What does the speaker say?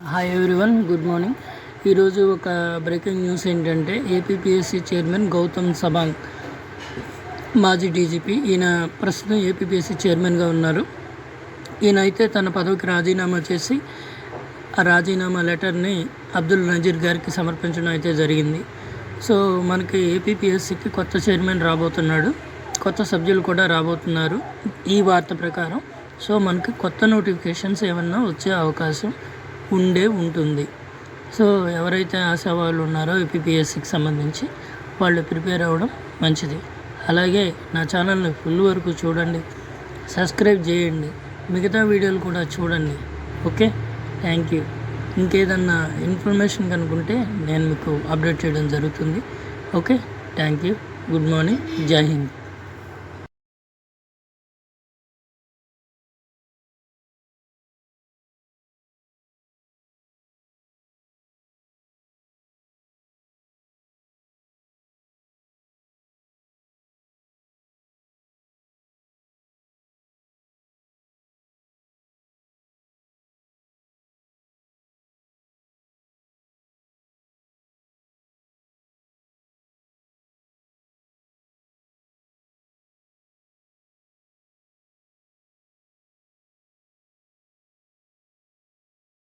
Hi everyone good morning ఈరోజు ఒక breaking news ఏంటంటే ఏపీపీఎస్సీ చైర్మన్ గౌతమ్ సబాంగ్ మాజీ డీజీపీ ఈయన ప్రస్తుతం ఏపీపీఎస్సీ చైర్మన్గా ఉన్నారు. ఈయన అయితే తన పదవికి రాజీనామా చేసి ఆ రాజీనామా లెటర్ని అబ్దుల్ నజీర్ గారికి సమర్పించడం అయితే జరిగింది. సో మనకి ఏపీపీఎస్సీకి కొత్త చైర్మన్ రాబోతున్నాడు. కొత్త సభ్యులు కూడా రాబోతున్నారు ఈ వార్త ప్రకారం. సో మనకి కొత్త నోటిఫికేషన్స్ ఏమన్నా వచ్చే అవకాశం ఉండే ఉంటుంది. సో ఎవరైతే ఆశావాళ్ళు ఉన్నారో ఏపీపీఎస్సికి సంబంధించి వాళ్ళు ప్రిపేర్ అవ్వడం మంచిది. అలాగే నా ఛానల్ని ఫుల్ వరకు చూడండి. సబ్స్క్రైబ్ చేయండి. మిగతా వీడియోలు కూడా చూడండి. ఓకే? Thank you. ఇంకేదన్నా ఇన్ఫర్మేషన్ కనుకుంటే నేను మీకు అప్డేట్ చేయడం జరుగుతుంది. Okay? Thank you. Good morning. జై హింద్.